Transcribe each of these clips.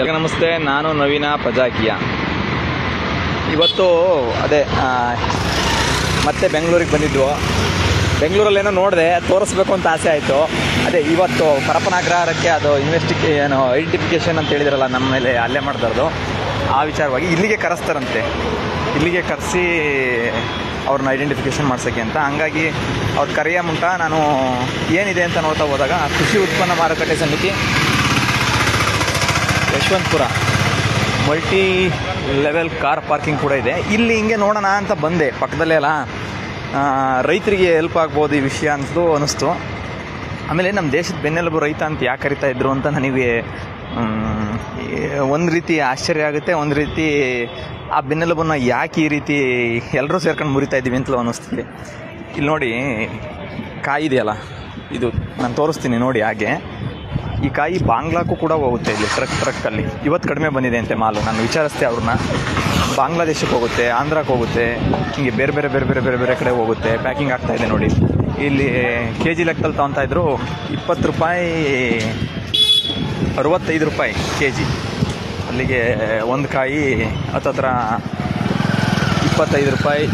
ಎಲ್ಲ ನಮಸ್ತೆ, ನಾನು ನವೀನ ಪಜಾಕಿಯ. ಇವತ್ತು, ಅದೇ ಮತ್ತೆ ಬೆಂಗಳೂರಿಗೆ ಬಂದಿದ್ವು. ಬೆಂಗಳೂರಲ್ಲೇನೋ ನೋಡಿದೆ, ತೋರಿಸ್ಬೇಕು ಅಂತ ಆಸೆ ಆಯಿತು. ಅದೇ, ಇವತ್ತು ಪರಪನಾಗ್ರಹಾರಕ್ಕೆ ಅದು ಇನ್ವೆಸ್ಟಿಗೇ ಏನು ಐಡೆಂಟಿಫಿಕೇಷನ್ ಅಂತ ಹೇಳಿದ್ರಲ್ಲ ನಮ್ಮ ಮೇಲೆ ಅಲ್ಲೇ ಮಾಡ್ತಾರದು ಆ ವಿಚಾರವಾಗಿ ಇಲ್ಲಿಗೆ ಕರೆಸ್ತಾರಂತೆ. ಇಲ್ಲಿಗೆ ಕರೆಸಿ ಅವ್ರನ್ನ ಐಡೆಂಟಿಫಿಕೇಷನ್ ಮಾಡ್ಸೋಕ್ಕೆ ಅಂತ. ಹಂಗಾಗಿ ಅವ್ರು ಕರೆಯ ಮುಂಟ, ನಾನು ಏನಿದೆ ಅಂತ ನೋಡ್ತಾ ಹೋದಾಗ ಕೃಷಿ ಉತ್ಪನ್ನ ಮಾರುಕಟ್ಟೆ ಸಮಿತಿ Yeshwanthpur multi level car parking ಕೂಡ ಇದೆ. ಇಲ್ಲಿ ಹಿಂಗೆ ನೋಡೋಣ ಅಂತ ಬಂದೆ. ಪಕ್ಕದಲ್ಲೇ ಅಲ್ಲ ರೈತರಿಗೆ ಹೆಲ್ಪ್ ಆಗ್ಬೋದು ಈ ವಿಷಯ ಅಂತಲೂ ಅನ್ನಿಸ್ತು ಆಮೇಲೆ ನಮ್ಮ ದೇಶದ ಬೆನ್ನೆಲುಬು ರೈತ ಅಂತ ಯಾಕೆ ಕರಿತಾ ಇದ್ರು ಅಂತ ನನಗೆ ಒಂದು ರೀತಿ ಆಶ್ಚರ್ಯ ಆಗುತ್ತೆ. ಒಂದು ರೀತಿ ಆ ಬೆನ್ನೆಲುಬನ್ನು ಯಾಕೆ ಈ ರೀತಿ ಎಲ್ಲರೂ ಸೇರ್ಕೊಂಡು ಮುರಿತಾ ಇದ್ದೀವಿ ಅಂತಲೂ ಅನ್ನಿಸ್ತಿದೆ ಇಲ್ಲಿ ನೋಡಿ ಕಾಯಿದೆಯಲ್ಲ ಇದು ನಾನು ತೋರಿಸ್ತೀನಿ ನೋಡಿ ಹಾಗೆ. ಈ ಕಾಯಿ ಬಾಂಗ್ಲಾಕ್ಕೂ ಕೂಡ ಹೋಗುತ್ತೆ ಇಲ್ಲಿ, ಟ್ರಕ್, ಟ್ರಕ್ಕಲ್ಲಿ. ಇವತ್ತು ಕಡಿಮೆ ಬಂದಿದೆ ಅಂತೆ ಮಾಲು. ನಾನು ವಿಚಾರಿಸ್ತೆ ಅವ್ರನ್ನ. ಬಾಂಗ್ಲಾದೇಶಕ್ಕೆ ಹೋಗುತ್ತೆ, ಆಂಧ್ರಕ್ಕೆ ಹೋಗುತ್ತೆ, ಹಿಂಗೆ ಬೇರೆ ಬೇರೆ ಬೇರೆ ಬೇರೆ ಬೇರೆ ಬೇರೆ ಕಡೆ ಹೋಗುತ್ತೆ. ಪ್ಯಾಕಿಂಗ್ ಆಗ್ತಾ ಇದೆ ನೋಡಿ. ಇಲ್ಲಿ ಕೆ ಜಿ ಲೆಕ್ಕದಲ್ಲಿ ತೊಗೊತಾ ಇದ್ರು ಇಪ್ಪತ್ತು ರೂಪಾಯಿ, ಅರವತ್ತೈದು ರೂಪಾಯಿ ಕೆ ಜಿ ಅಲ್ಲಿಗೆ ಒಂದು ಕಾಯಿ ಹತ್ತತ್ರ ಇಪ್ಪತ್ತೈದು ರೂಪಾಯಿ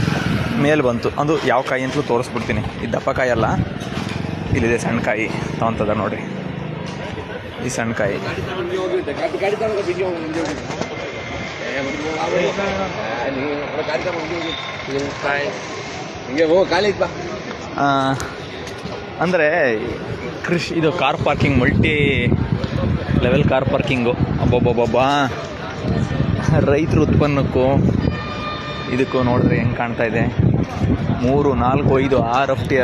ಮೇಲೆ ಬಂತು. ಅದು ಯಾವ ಕಾಯಿ ಅಂತಲೂ ತೋರಿಸ್ಬಿಡ್ತೀನಿ. ಇದು ದಪ್ಪ ಕಾಯಿ ಅಲ್ಲ. ಇಲ್ಲಿದೆ ಸಣ್ಣ ಕಾಯಿ ತೊಗೊತದ ನೋಡಿರಿ. ಈ ಸಣ್ಣ ಕಾಯಿ ಅಂದರೆ ಕೃಷಿ, ಇದು car parking multi level car parking ಅಬ್ಬಬ್ಬಬ್ಬಬ್ಬಾ. ರೈತರ ಉತ್ಪನ್ನಕ್ಕೂ ಇದಕ್ಕೂ ನೋಡಿದ್ರೆ ಹೆಂಗೆ ಕಾಣ್ತಾ ಇದೆ. ಮೂರು, ನಾಲ್ಕು, ಐದು, ಆರು ಟಿ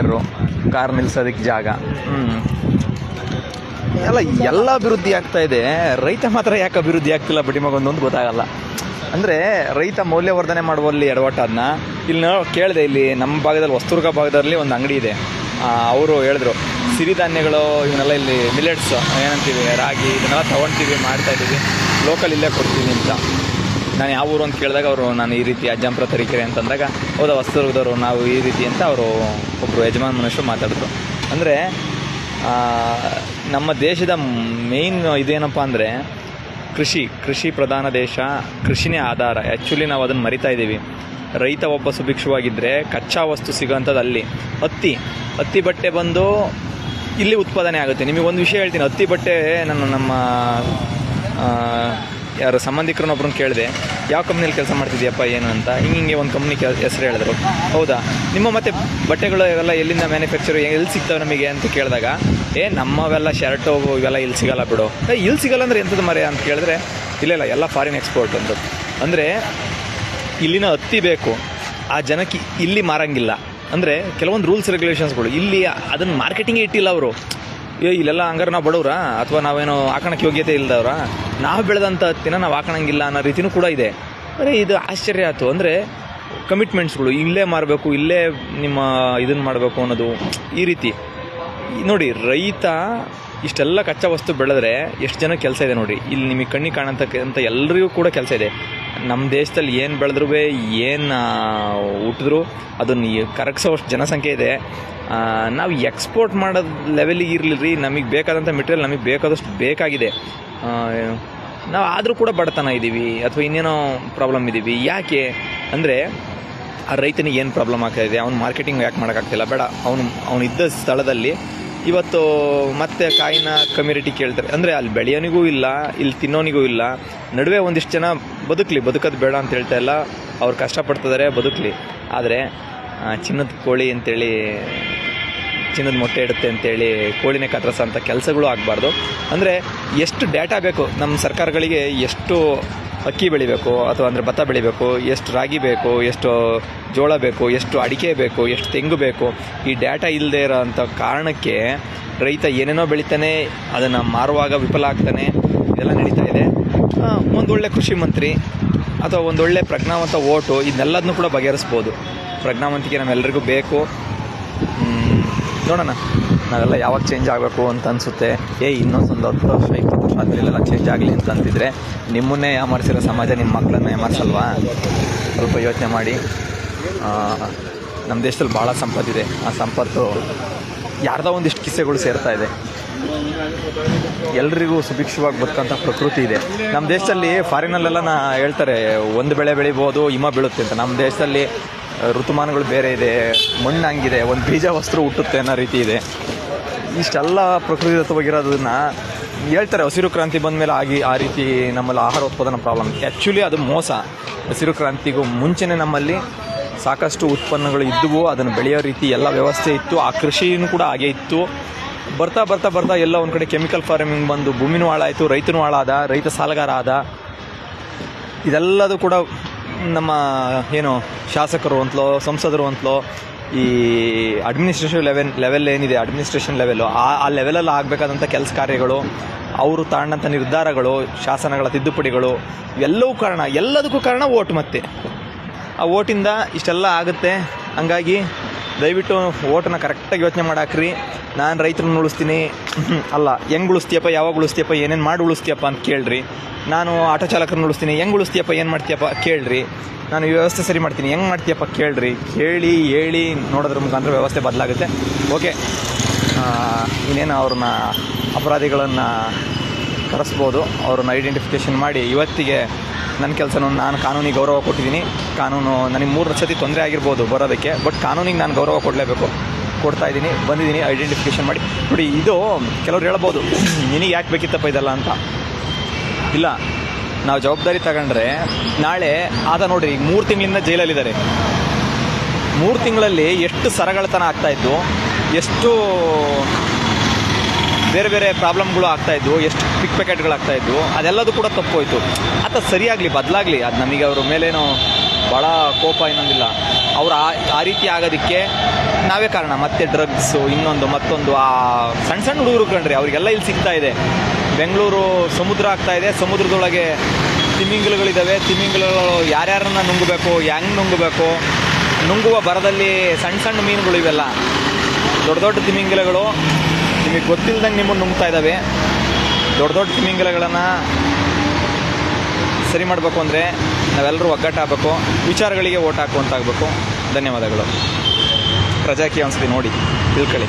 ಕಾರ್ ನಿಲ್ಸೋದಕ್ಕೆ ಜಾಗ. ಹ್ಞೂ ಎಲ್ಲ ಎಲ್ಲ ಅಭಿವೃದ್ಧಿ ಆಗ್ತಾ ಇದೆ. ರೈತ ಮಾತ್ರ ಯಾಕೆ ಅಭಿವೃದ್ಧಿ ಆಗ್ತಿಲ್ಲ ಬಟ್ ನಿಮಗೊಂದೊಂದು ಗೊತ್ತಾಗಲ್ಲ. ಅಂದರೆ ರೈತ ಮೌಲ್ಯವರ್ಧನೆ ಮಾಡುವಲ್ಲಿ ಎಡವಟ್ಟಾದನ್ನ ಇಲ್ಲಿ ನಾವು ಕೇಳಿದೆ, ಇಲ್ಲಿ ನಮ್ಮ ಭಾಗದಲ್ಲಿ ಹೊಸ್ತುರ್ಗ ಭಾಗದಲ್ಲಿ ಒಂದು ಅಂಗಡಿ ಇದೆ. ಅವರು ಹೇಳಿದ್ರು, ಸಿರಿಧಾನ್ಯಗಳು ಇವನ್ನೆಲ್ಲ ಇಲ್ಲಿ ಮಿಲೆಟ್ಸ್ ಏನಂತೀವಿ, ರಾಗಿ, ಇದನ್ನೆಲ್ಲ ತೊಗೊಳ್ತೀವಿ ಮಾಡ್ತಾ ಇದ್ದೀವಿ. ಲೋಕಲ್ ಇಲ್ಲೇ ಕೊಡ್ತೀವಿ ಅಂತ. ನಾನು ಯಾವ ಊರು ಅಂತ ಕೇಳಿದಾಗ ಅವರು, ನಾನು ಈ ರೀತಿ ಅಜ್ಜಂಪುರ, ತರೀಕೆರೆ ಅಂತಂದಾಗ ಹೌದಾ ಹೊಸ್ತುರ್ಗದವರು ನಾವು ಈ ರೀತಿ ಅಂತ ಅವರು ಒಬ್ಬರು ಯಜಮಾನ್ ಮನುಷ್ಯರು ಮಾತಾಡಿದ್ರು. ಅಂದರೆ ನಮ್ಮ ದೇಶದ ಮೇಯ್ನ್ ಇದೇನಪ್ಪ ಅಂದರೆ ಕೃಷಿ ಕೃಷಿ ಪ್ರಧಾನ ದೇಶ, ಕೃಷಿನೇ ಆಧಾರ. ಆ್ಯಕ್ಚುಲಿ ನಾವು ಅದನ್ನು ಮರಿತಾ ಇದ್ದೀವಿ. ರೈತ ಒಬ್ಬ ಸುಭಿಕ್ಷವಾಗಿದ್ದರೆ ಕಚ್ಚಾ ವಸ್ತು ಸಿಗೋಂಥದ್ದು ಅಲ್ಲಿ. ಹತ್ತಿ ಹತ್ತಿ ಬಟ್ಟೆ ಬಂದು ಇಲ್ಲಿ ಉತ್ಪಾದನೆ ಆಗುತ್ತೆ. ನಿಮಗೆ ಒಂದು ವಿಷಯ ಹೇಳ್ತೀನಿ. ಹತ್ತಿ ಬಟ್ಟೆ ನಾನು ನಮ್ಮ ಯಾರು ಸಂಬಂಧಿಕರನ್ನೊಬ್ರನ್ನ ಕೇಳಿದೆ, ಯಾವ ಕಂಪ್ನಿಯಲ್ಲಿ ಕೆಲಸ ಮಾಡ್ತಿದ್ಯಪ್ಪ, ಏನು ಅಂತ? ಹಿಂಗೆ ಹಿಂಗೆ ಒಂದು ಕಂಪ್ನಿ ಕೆ ಹೆಸರು ಹೇಳಿದ್ರು. ಹೌದಾ? ನಿಮ್ಮ ಮತ್ತೆ ಬಟ್ಟೆಗಳು ಎಲ್ಲ ಎಲ್ಲಿಂದ ಮ್ಯಾನುಫ್ಯಾಕ್ಚರ್ ಎಲ್ಲಿ ಸಿಗ್ತಾವೆ ನಮಗೆ ಅಂತ ಕೇಳಿದಾಗ ಏ, ನಮ್ಮವೆಲ್ಲ ಶರ್ಟು ಇವೆಲ್ಲ ಇಲ್ಲಿ ಸಿಗಲ್ಲ ಬಿಡು. ಏ, ಇಲ್ಲಿ ಸಿಗಲ್ಲ ಅಂದರೆ ಎಂಥದ್ದು ಮರೆ ಅಂತ ಕೇಳಿದ್ರೆ, ಇಲ್ಲ ಇಲ್ಲ, ಎಲ್ಲ ಫಾರಿನ್ ಎಕ್ಸ್ಪೋರ್ಟ್ ಅಂತ ಅಂದರೆ, ಇಲ್ಲಿನ ಹತ್ತಿ ಬೇಕು. ಆ ಜನಕ್ಕೆ ಇಲ್ಲಿ ಮಾರಂಗಿಲ್ಲ. ಅಂದರೆ, ಕೆಲವೊಂದು ರೂಲ್ಸ್ ರೆಗ್ಯುಲೇಷನ್ಸ್ಗಳು ಇಲ್ಲಿ ಅದನ್ನು ಮಾರ್ಕೆಟಿಂಗ್ ಇಟ್ಟಿಲ್ಲ ಅವರು. ಏ, ಇಲ್ಲೆಲ್ಲ ಹಂಗಾರೆ ನಾವು ಬಡವ್ರ? ಅಥವಾ ನಾವೇನೋ ಹಾಕೋಣಕ್ಕೆ ಯೋಗ್ಯತೆ ಇಲ್ದವ್ರ? ನಾವು ಬೆಳೆದಂಥ ಹತ್ತಿನ ನಾವು ಹಾಕೋಣಂಗಿಲ್ಲ ಅನ್ನೋ ರೀತಿನೂ ಕೂಡ ಇದೆ. ಅಂದರೆ ಇದು ಆಶ್ಚರ್ಯ ಆಯಿತು. ಅಂದರೆ ಕಮಿಟ್ಮೆಂಟ್ಸ್ಗಳು ಇಲ್ಲೇ ಮಾರಬೇಕು, ಇಲ್ಲೇ ನಿಮ್ಮ ಇದನ್ನು ಮಾಡಬೇಕು ಅನ್ನೋದು ಈ ರೀತಿ. ನೋಡಿ, ರೈತ ಇಷ್ಟೆಲ್ಲ ಕಚ್ಚಾ ವಸ್ತು ಬೆಳೆದ್ರೆ ಎಷ್ಟು ಜನ ಕೆಲಸ ಇದೆ ನೋಡಿ. ಇಲ್ಲಿ ನಿಮಗೆ ಕಣ್ಣಿಗೆ ಕಾಣತಕ್ಕಂಥ ಎಲ್ಲರಿಗೂ ಕೂಡ ಕೆಲಸ ಇದೆ. ನಮ್ಮ ದೇಶದಲ್ಲಿ ಏನು ಬೆಳೆದ್ರೂ ಏನು ಹುಟ್ಟಿದ್ರು, ಅದನ್ನು ಕರಗಿಸೋಷ್ಟು ಜನಸಂಖ್ಯೆ ಇದೆ. ನಾವು ಎಕ್ಸ್ಪೋರ್ಟ್ ಮಾಡೋದು ಲೆವೆಲಿಗೆ ಇರಲಿಲ್ಲ ರೀ ನಮಗೆ ಬೇಕಾದಂಥ ಮೆಟೀರಿಯಲ್ ನಮಗೆ ಬೇಕಾದಷ್ಟು ಬೇಕಾಗಿದೆ. ನಾವು ಆದರೂ ಕೂಡ ಬಡತನ ಇದ್ದೀವಿ ಅಥವಾ ಇನ್ನೇನೋ ಪ್ರಾಬ್ಲಮ್ ಇದ್ದೀವಿ ಯಾಕೆ ಅಂದರೆ, ಆ ರೈತನಿಗೆ ಏನು ಪ್ರಾಬ್ಲಮ್ ಆಗ್ತಾಯಿದೆ ಅವ್ನು ಮಾರ್ಕೆಟಿಂಗ್ ಯಾಕೆ ಮಾಡೋಕ್ಕಾಗ್ತಿಲ್ಲ ಬೇಡ, ಅವನು ಅವನಿದ್ದ ಸ್ಥಳದಲ್ಲಿ ಇವತ್ತು ಮತ್ತೆ ಕಾಯಿನ ಕಮ್ಯುನಿಟಿ ಕೇಳ್ತಾರೆ. ಅಂದರೆ ಅಲ್ಲಿ ಬೆಳೆಯೋನಿಗೂ ಇಲ್ಲ, ಇಲ್ಲಿ ತಿನ್ನೋನಿಗೂ ಇಲ್ಲ. ನಡುವೆ ಒಂದಿಷ್ಟು ಜನ ಬದುಕಲಿ, ಬದುಕೋದು ಬೇಡ ಅಂತ ಹೇಳ್ತಾ ಇಲ್ಲ. ಅವ್ರು ಕಷ್ಟಪಡ್ತಿದ್ದಾರೆ ಬದುಕಲಿ. ಆದರೆ ಚಿನ್ನದ ಕೋಳಿ ಅಂತೇಳಿ, ಚಿನ್ನದ ಮೊಟ್ಟೆ ಇಡುತ್ತೆ ಅಂತೇಳಿ ಕೋಳಿನೇ ಕತ್ತರಿಸೋ ಅಂಥ ಕೆಲಸಗಳು ಆಗಬಾರ್ದು. ಅಂದರೆ ಎಷ್ಟು ಡೇಟಾ ಬೇಕು? ನಮ್ಮ ಸರ್ಕಾರಗಳಿಗೆ ಎಷ್ಟು ಅಕ್ಕಿ ಬೆಳಿಬೇಕು ಅಥವಾ ಅಂದರೆ ಭತ್ತ ಬೆಳಿಬೇಕು, ಎಷ್ಟು ರಾಗಿ ಬೇಕು, ಎಷ್ಟು ಜೋಳ ಬೇಕು, ಎಷ್ಟು ಅಡಿಕೆ ಬೇಕು, ಎಷ್ಟು ತೆಂಗು ಬೇಕು, ಈ ಡೇಟಾ ಇಲ್ಲದೆ ಇರೋ ಅಂಥ ಕಾರಣಕ್ಕೆ ರೈತ ಏನೇನೋ ಬೆಳಿತಾನೆ, ಅದನ್ನು ಮಾರುವಾಗ ವಿಫಲ ಆಗ್ತಾನೆ, ಇದೆಲ್ಲ ನಡೀತಾ ಇದೆ. ಒಂದು ಒಂದೊಳ್ಳೆ ಕೃಷಿ ಮಂತ್ರಿ ಅಥವಾ ಒಂದೊಳ್ಳೆ ಪ್ರಜ್ಞಾವಂತ ಓಟು ಇದನ್ನೆಲ್ಲದನ್ನೂ ಕೂಡ ಬಗೆಹರಿಸ್ಬೋದು. ಪ್ರಜ್ಞಾವಂತಿಕೆ ನಮ್ಮೆಲ್ಲರಿಗೂ ಬೇಕು. ನೋಡೋಣ. ನಾವೆಲ್ಲ ಯಾವಾಗ ಚೇಂಜ್ ಆಗಬೇಕು ಅಂತ ಅನಿಸುತ್ತೆ. ಏ ಇನ್ನೊಂದೊಂದು ಹತ್ತು ವರ್ಷ ಇಪ್ಪತ್ತು ವರ್ಷ ಆದಮೇಲೆ ಇಲ್ಲೆಲ್ಲ ಚೇಂಜ್ ಆಗಲಿ ಅಂತ ಅಂತಿದ್ರೆ ನಿಮ್ಮನ್ನೇ ಯಾಮಾರಿಸಿರೋ ಸಮಾಜ ನಿಮ್ಮ ಮಕ್ಕಳನ್ನ ಯಾಮಾರಿಸಲ್ವಾ ಸ್ವಲ್ಪ ಯೋಚನೆ ಮಾಡಿ. ನಮ್ಮ ದೇಶದಲ್ಲಿ ಭಾಳ ಸಂಪತ್ತಿದೆ ಆ ಸಂಪತ್ತು ಯಾರ್ದೋ ಒಂದಿಷ್ಟು ಕಿಸೆಗಳು ಸೇರ್ತಾ ಇದೆ. ಎಲ್ರಿಗೂ ಸುಭಿಕ್ಷವಾಗಿ ಬರ್ತಕ್ಕಂಥ ಪ್ರಕೃತಿ ಇದೆ. ನಮ್ಮ ದೇಶದಲ್ಲಿ ಫಾರಿನಲ್ಲೆಲ್ಲ ನಾ ಹೇಳ್ತಾರೆ, ಒಂದು ಬೆಳೆ ಬೆಳಿಬೋದು, ಹಿಮ ಬೀಳುತ್ತೆ ಅಂತ. ನಮ್ಮ ದೇಶದಲ್ಲಿ ಋತುಮಾನಗಳು ಬೇರೆ ಇದೆ, ಮಣ್ಣು ಹಂಗಿದೆ, ಒಂದು ಬೀಜ ವಸ್ತ್ರ ಹುಟ್ಟುತ್ತೆ ಅನ್ನೋ ರೀತಿ ಇದೆ. ಇಷ್ಟೆಲ್ಲ ಪ್ರಕೃತಿದತ್ತವಾಗಿರೋದನ್ನ ಹೇಳ್ತಾರೆ. ಹಸಿರು ಕ್ರಾಂತಿ ಬಂದ ಮೇಲೆ ಆಗಿ ಆ ರೀತಿ ನಮ್ಮಲ್ಲಿ ಆಹಾರ ಉತ್ಪಾದನಾ ಪ್ರಾಬ್ಲಮ್. ಆ್ಯಕ್ಚುಲಿ ಅದು ಮೋಸ. ಹಸಿರು ಕ್ರಾಂತಿಗೂ ಮುಂಚೆನೇ ನಮ್ಮಲ್ಲಿ ಸಾಕಷ್ಟು ಉತ್ಪನ್ನಗಳು ಇದ್ದವು, ಅದನ್ನು ಬೆಳೆಯೋ ರೀತಿ ಎಲ್ಲ ವ್ಯವಸ್ಥೆ ಇತ್ತು. ಆ ಕೃಷಿಯೂ ಕೂಡ ಹಾಗೆ ಇತ್ತು. ಬರ್ತಾ ಬರ್ತಾ ಬರ್ತಾ ಎಲ್ಲ ಒಂದು ಕಡೆ ಕೆಮಿಕಲ್ ಫಾರ್ಮಿಂಗ್ ಬಂದು ಭೂಮಿನೂ ಹಾಳಾಯಿತು, ರೈತನೂ ಹಾಳಾದ, ರೈತ ಸಾಲಗಾರ ಆದ. ಇದೆಲ್ಲದೂ ಕೂಡ ನಮ್ಮ, ಏನು, ಶಾಸಕರು ಅಂತಲೋ, ಸಂಸದರು ಅಂತಲೋ, ಈ ಅಡ್ಮಿನಿಸ್ಟ್ರೇಷನ್ ಲೆವೆಲ್ ಲೆವೆಲ್ ಏನಿದೆ ಅಡ್ಮಿನಿಸ್ಟ್ರೇಷನ್ ಲೆವೆಲ್ಲು ಆ ಆ ಲೆವೆಲಲ್ಲಿ ಆಗಬೇಕಾದಂಥ ಕೆಲಸ ಕಾರ್ಯಗಳು, ಅವರು ತಗೊಂಡಂಥ ನಿರ್ಧಾರಗಳು, ಶಾಸನಗಳ ತಿದ್ದುಪಡಿಗಳು, ಎಲ್ಲವೂ ಕಾರಣ, ಎಲ್ಲದಕ್ಕೂ ಕಾರಣ ಓಟ್ ಮತ್ತೆ. ಆ ಓಟಿಂದ ಇಷ್ಟೆಲ್ಲ ಆಗುತ್ತೆ. ಹಂಗಾಗಿ ದಯವಿಟ್ಟು ಓಟನ್ನ ಕರೆಕ್ಟಾಗಿ ಯೋಚನೆ ಮಾಡಾಕ್ರಿ. ನಾನು ರೈತರನ್ನ ಉಳಿಸ್ತೀನಿ. ಅಲ್ಲ, ಹೆಂಗೆ ಉಳಿಸ್ತೀಯಪ್ಪ, ಯಾವಾಗ ಉಳಿಸ್ತೀಯಪ್ಪ, ಏನೇನು ಮಾಡಿ ಉಳಿಸ್ತೀಯಪ್ಪ ಅಂತ ಕೇಳ್ರಿ. ನಾನು ಆಟೋ ಚಾಲಕರನ್ನ ಉಳಿಸ್ತೀನಿ. ಹೆಂಗೆ ಉಳಿಸ್ತೀಯಪ್ಪ, ಏನು ಮಾಡ್ತೀಯಪ್ಪ ಕೇಳ್ರಿ. ನಾನು ವ್ಯವಸ್ಥೆ ಸರಿ ಮಾಡ್ತೀನಿ. ಹೆಂಗೆ ಮಾಡ್ತೀಯಪ್ಪ ಕೇಳ್ರಿ. ಕೇಳಿ, ಹೇಳಿ, ನೋಡೋದ್ರ ಮುಖಾಂತರ ವ್ಯವಸ್ಥೆ ಬದಲಾಗುತ್ತೆ. ಓಕೆ. ಇನ್ನೇನು ಅವ್ರನ್ನ ಅಪರಾಧಿಗಳನ್ನು ಕರೆಸ್ಬೋದು. ಅವ್ರನ್ನ ಐಡೆಂಟಿಫಿಕೇಷನ್ ಮಾಡಿ. ಇವತ್ತಿಗೆ ನನ್ನ ಕೆಲಸನೂ ನಾನು ಕಾನೂನಿಗೆ ಗೌರವ ಕೊಟ್ಟಿದ್ದೀನಿ. ಕಾನೂನು, ನನಗೆ ಮೂರು ಸತಿ ತೊಂದರೆ ಆಗಿರ್ಬೋದು ಬರೋದಕ್ಕೆ ಬಟ್ ಕಾನೂನಿಗೆ ನಾನು ಗೌರವ ಕೊಡಲೇಬೇಕು. ಕೊಡ್ತಾ ಇದ್ದೀನಿ, ಬಂದಿದ್ದೀನಿ ಐಡೆಂಟಿಫಿಕೇಷನ್ ಮಾಡಿ. ನೋಡಿ, ಇದು ಕೆಲವ್ರು ಹೇಳ್ಬೋದು, ನಿನಗೆ ಯಾಕೆ ಬೇಕಿತ್ತಪ್ಪ ಇದೆಲ್ಲ ಅಂತ. ಇಲ್ಲ, ನಾವು ಜವಾಬ್ದಾರಿ ತಗೊಂಡ್ರೆ ನಾಳೆ ಆದ ನೋಡ್ರಿ ಈಗ ಮೂರು ತಿಂಗಳಿಂದ ಜೈಲಲ್ಲಿದ್ದಾರೆ. ಮೂರು ತಿಂಗಳಲ್ಲಿ ಎಷ್ಟು ಸರಗಳತನ ಆಗ್ತಾಯಿದ್ದು ಎಷ್ಟು ಬೇರೆ ಬೇರೆ ಪ್ರಾಬ್ಲಮ್ಗಳು ಆಗ್ತಾಯಿದ್ವು ಎಷ್ಟು ಪಿಕ್ ಪ್ಯಾಕೆಟ್ಗಳು ಆಗ್ತಾ ಇದ್ವು ಅದೆಲ್ಲದೂ ಕೂಡ ತಪ್ಪೋಯ್ತು. ಆತ ಸರಿಯಾಗಲಿ, ಬದಲಾಗಲಿ, ಅದು ನಮಗೆ ಅವ್ರ ಮೇಲೇನೋ ಭಾಳ ಕೋಪ ಇನ್ನೊಂದಿಲ್ಲ. ಅವ್ರು ಆ ರೀತಿ ಆಗೋದಕ್ಕೆ ನಾವೇ ಕಾರಣ. ಮತ್ತೆ ಡ್ರಗ್ಸು ಇನ್ನೊಂದು, ಮತ್ತೊಂದು, ಆ ಸಣ್ಣ ಸಣ್ಣ ಹುಡುಗರು ಕಂಡ್ರಿ ಅವರಿಗೆಲ್ಲ ಇಲ್ಲಿ ಸಿಗ್ತಾ ಇದೆ. ಬೆಂಗಳೂರು ಸಮುದ್ರ ಆಗ್ತಾ ಇದೆ. ಸಮುದ್ರದೊಳಗೆ ತಿಮಿಂಗಲಗಳಿದ್ದಾವೆ ತಿಮಿಂಗಲಗಳು ಯಾರ್ಯಾರನ್ನ ನುಂಗಬೇಕು, ಹೆಂಗೆ ನುಂಗಬೇಕು, ನುಂಗುವ ಬರದಲ್ಲಿ ಸಣ್ಣ ಸಣ್ಣ ಮೀನುಗಳು ಇವೆಲ್ಲ. ದೊಡ್ಡ ದೊಡ್ಡ ತಿಮಿಂಗಲಗಳು ನಿಮಗೆ ಗೊತ್ತಿಲ್ಲದಂಗೆ ನಿಮ್ಮನ್ನು ನುಂಗ್ತಾ ಇದ್ದಾವೆ ದೊಡ್ಡ ದೊಡ್ಡ ತಿಮಿಂಗಲಗಳನ್ನು ಸರಿ ಮಾಡಬೇಕು ಅಂದರೆ ನಾವೆಲ್ಲರೂ ಒಗ್ಗಟ್ಟಾಗಬೇಕು. ವಿಚಾರಗಳಿಗೆ ಓಟ್ ಹಾಕುವಂತಾಗಬೇಕು. ಧನ್ಯವಾದಗಳು. ಪ್ರಜಾಕೀಯ ಒಂದ್ಸತಿ ನೋಡಿ ತಿಳ್ಕೊಳ್ಳಿ.